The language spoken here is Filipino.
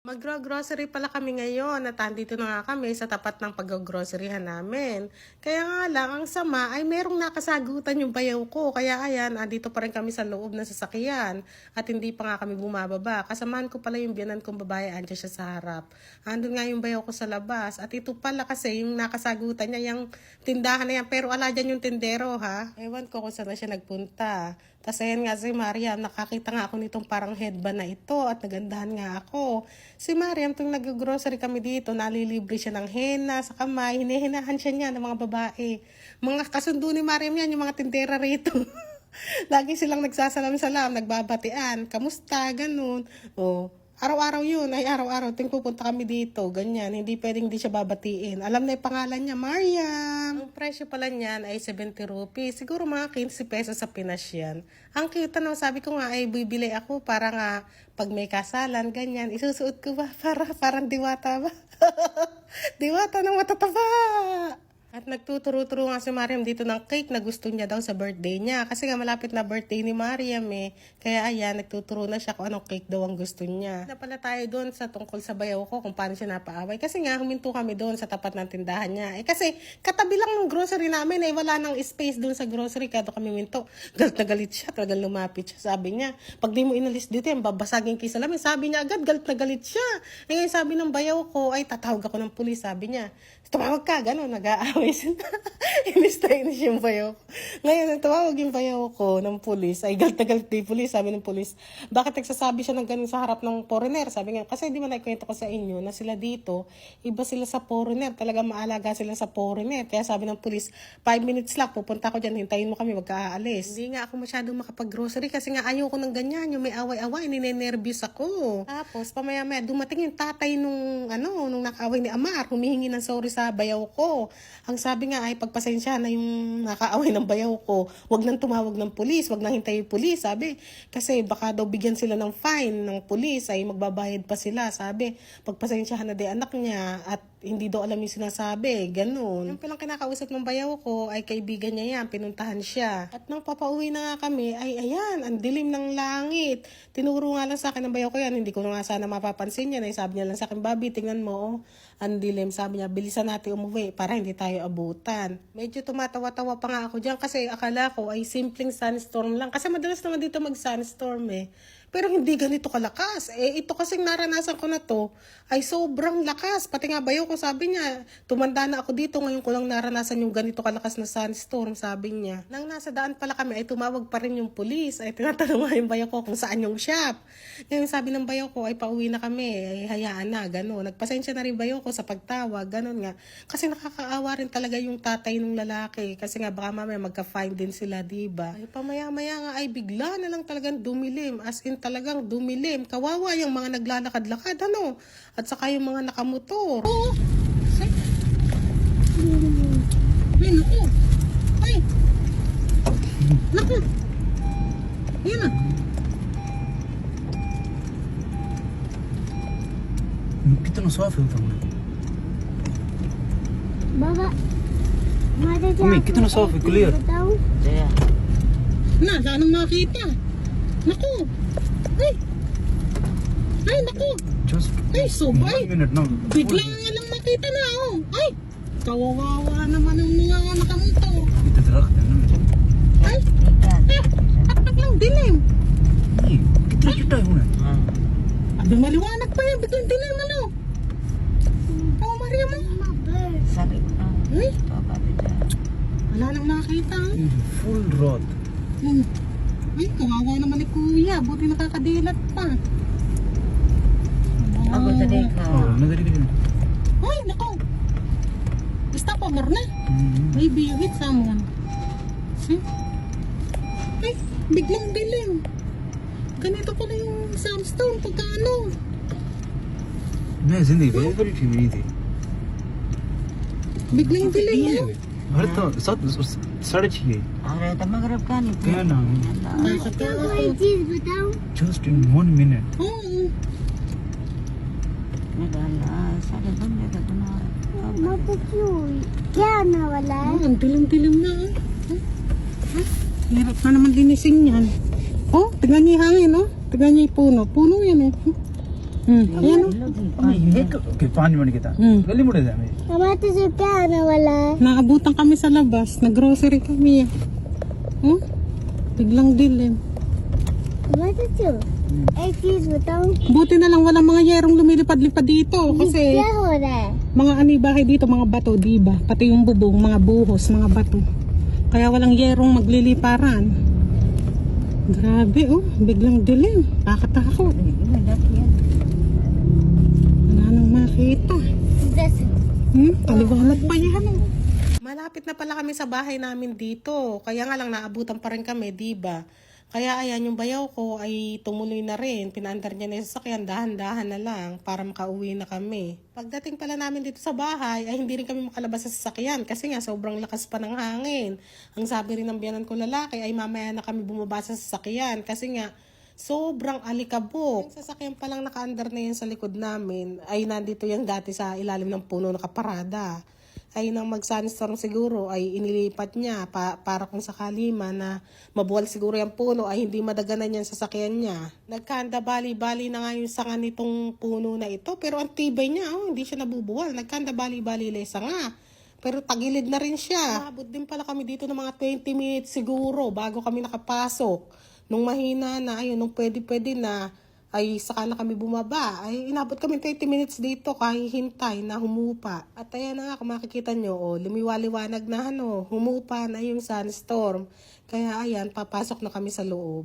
Magro-grocery pala kami ngayon at andito na nga kami sa tapat ng pag-groceryhan namin. Kaya nga lang, ang sama ay merong nakasagutan yung bayaw ko. Kaya ayan, andito pa rin kami sa loob ng sasakyan at hindi pa nga kami bumababa. Kasamahan ko pala yung biyanan kong babae, andyan siya sa harap. Andun nga yung bayaw ko sa labas at ito pala kasi yung nakasagutan niya, yung tindahan na yan. Pero ala dyan yung tindero ha. Ewan ko kung saan na siya nagpunta. Tapos ayan nga si Mariam, nakakita nga ako nitong parang headband na ito at nagandahan nga ako. Si Mariam, tuwing nag-grocery kami dito, nalilibre siya ng henna sa kamay, hinihinahan siya niya ng mga babae. Mga kasundo ni Mariam yan, yung mga tindera rito. Lagi silang nagsasalam-salam, nagbabatian, kamusta, ganun. O, araw-araw yun, ay araw-araw, ting pupunta kami dito, ganyan, hindi pwedeng di siya babatiin. Alam na yung pangalan niya, Mariam. Ang presyo pala niyan ay 70 rupees, siguro mga 15 pesos sa Pinas yan. Ang cute na, sabi ko nga ay bibili ako para nga pag may kasalan, ganyan, isusuot ko ba para parang diwata ba? diwata ng matataba! At nagtuturo-turo nga si Mariam dito ng cake na gusto niya daw sa birthday niya. Kasi nga malapit na birthday ni Mariam eh. Kaya ayan, nagtuturo na siya kung anong cake daw ang gusto niya. Na pala tayo doon sa tungkol sa bayaw ko kung paano siya napaaway. Kasi nga huminto kami doon sa tapat ng tindahan niya. Eh kasi katabi lang ng grocery namin eh. Wala nang space doon sa grocery. Kaya doon kami minto. Galit na galit siya. Talagang lumapit siya. Sabi niya, pag di mo inalis dito yan, babasagin kisa namin. Sabi niya agad, galit na galit siya. Eh ngayon sabi ng bayaw ko, ay tatawag ako ng pulis. Sabi niya, tumawag ka, gano'n, nag-aaway sila. inis na inis yung bayaw ko. Ngayon, tumawag yung bayaw ko ng pulis. Ay, galit na galit yung pulis. Sabi ng pulis, bakit nagsasabi siya ng ganun sa harap ng foreigner? Sabi nga, kasi di ba naikwento ko sa inyo na sila dito, iba sila sa foreigner. Talaga maalaga sila sa foreigner. Kaya sabi ng pulis, 5 minutes lang, pupunta ko dyan, hintayin mo kami, wag ka aalis. Hindi nga ako masyadong makapag-grocery kasi nga ayaw ko ng ganyan, yung may away-away, ninenervous ako. Tapos, pamaya-maya, dumating yung tatay nung, ano, nung nakaaway ni Amar, humihingi ng sorry sa bayaw ko. Ang sabi nga ay pagpasensya na yung nakaaway ng bayaw ko, wag nang tumawag ng pulis, wag nang hintayin pulis, sabi. Kasi baka daw bigyan sila ng fine ng pulis, ay magbabayad pa sila, sabi. Pagpasensyahan na di anak niya at hindi daw alam yung sinasabi, ganun. Yung palang kinakausap ng bayaw ko ay kaibigan niya yan, pinuntahan siya. At nang papauwi na nga kami, ay ayan, ang dilim ng langit. Tinuro nga lang sa akin ng bayaw ko yan, hindi ko nga sana mapapansin yan. Ay sabi niya lang sa akin, Bobby, tingnan mo, oh, ang dilim. Sabi niya, bilisan natin umuwi para hindi tayo abutan. Medyo tumatawa-tawa pa nga ako dyan kasi akala ko ay simpleng sunstorm lang. Kasi madalas naman dito mag-sunstorm eh. Pero hindi ganito kalakas. Eh, ito kasing naranasan ko na to ay sobrang lakas. Pati nga bayo ko sabi niya, tumanda na ako dito ngayon ko lang naranasan yung ganito kalakas na sunstorm, sabi niya. Nang nasa daan pala kami ay tumawag pa rin yung pulis. Ay tinatanong nga yung bayo ko kung saan yung shop. Ngayon sabi ng bayo ko ay pauwi na kami. Ay hayaan na, gano'n. Nagpasensya na rin bayo ko sa pagtawag, gano'n nga. Kasi nakakaawa rin talaga yung tatay ng lalaki. Kasi nga baka mamaya magka-fine din sila, di ba? Ay pamaya-maya nga ay bigla na lang talagang dumilim. As in talagang dumilim. Kawawa yung mga naglalakad-lakad, ano? At saka yung mga nakamotor. Oo! Ay! Ay, naku! Ay! Naku! Ayan na! Kita no sofá, então. Baba! Mami, kita na sofá, clear. Daya. Na, saan ang nakita? Naku! Ay! Ay, naku! Just Ay, sobay! One minute, no. Bigla nga lang nakita na, oh! Ay! Kawawawa naman ang mga anak mo to. Ito truck na naman. Ay! Ah! Taktak lang, dilim! Ay, kitray tayo muna. Ah. Abi, maliwanag pa yan. Biglang dilim, ano? Oh, Maria mo! Sakit na. Ay! Wala nang nakita, ah. Full rod. Hmm. Ay, kawawa naman ni Kuya. Buti nakakadilat pa. Ako sa deka. Oo, oh, madali din. Ay, nako. Basta pa mar na. Mm-hmm. May bihit someone. Hmm? Ay, biglang dilim. Ganito pala yung sandstone pagka ano. Ne, hindi. Very, very community. Biglang dilim. oh. हर तो सात साढ़े छह अरे तो मगरब का नहीं क्या नाम Nakakatawa ko. चीज बताऊं just in one minute Oo. निकाला सारे बंदे का बना मत क्यों क्या ना वाला Oh, ang dilim-dilim na. oh. Huh? Huh? Hirap na naman linisin yan. Oh, tignan niyo yung hangin, oh. Tignan niyo yung puno. Puno yan, eh. ಏನು Okay, paano mo nakita? Mm. Dali mo na dami. Kamatis yung ka, nawala. Naabutan kami sa labas. Nag-grocery kami. Hmm? Biglang dilim. Kamatis yung. Ay, please, butang. Buti na lang walang mga yerong lumilipad-lipad dito. Kasi Kaya hora. mga anibahay dito, mga bato, diba? Pati yung bubong, mga buhos, mga bato. Kaya walang yerong magliliparan. Grabe, oh. Biglang dilim. Nakatakot. Madati yan makita. जैसे Hmm, taliwanag pa yan. Malapit na pala kami sa bahay namin dito. Kaya nga lang naabutan pa rin kami, di ba? Kaya ayan, yung bayaw ko ay tumuloy na rin. Pinaandar niya na yung sasakyan, dahan-dahan na lang para makauwi na kami. Pagdating pala namin dito sa bahay, ay hindi rin kami makalabas sa sasakyan kasi nga sobrang lakas pa ng hangin. Ang sabi rin ng biyanan ko lalaki ay mamaya na kami bumaba sa sasakyan kasi nga sobrang alikabok. Yung sasakyan palang nakaandar na yan sa likod namin ay nandito yan dati sa ilalim ng puno nakaparada. Ay nang mag-sunstorm siguro ay inilipat niya pa, para kung sakali man na mabuwal siguro yung puno ay hindi madaganan yung sasakyan niya. Nagkanda bali-bali na nga yung sanga nitong puno na ito pero ang tibay niya oh, hindi siya nabubuwal. Nagkanda bali-bali lang yung sanga. Pero tagilid na rin siya. Abot din pala kami dito ng mga 20 minutes siguro bago kami nakapasok. Nung mahina na, ayun, nung pwede-pwede na, ay saka na kami bumaba. Ay inabot kami 20 minutes dito kahihintay na humupa. At ayan na nga, kung makikita nyo, oh, lumiwaliwanag na ano, humupa na yung sunstorm. Kaya ayan, papasok na kami sa loob.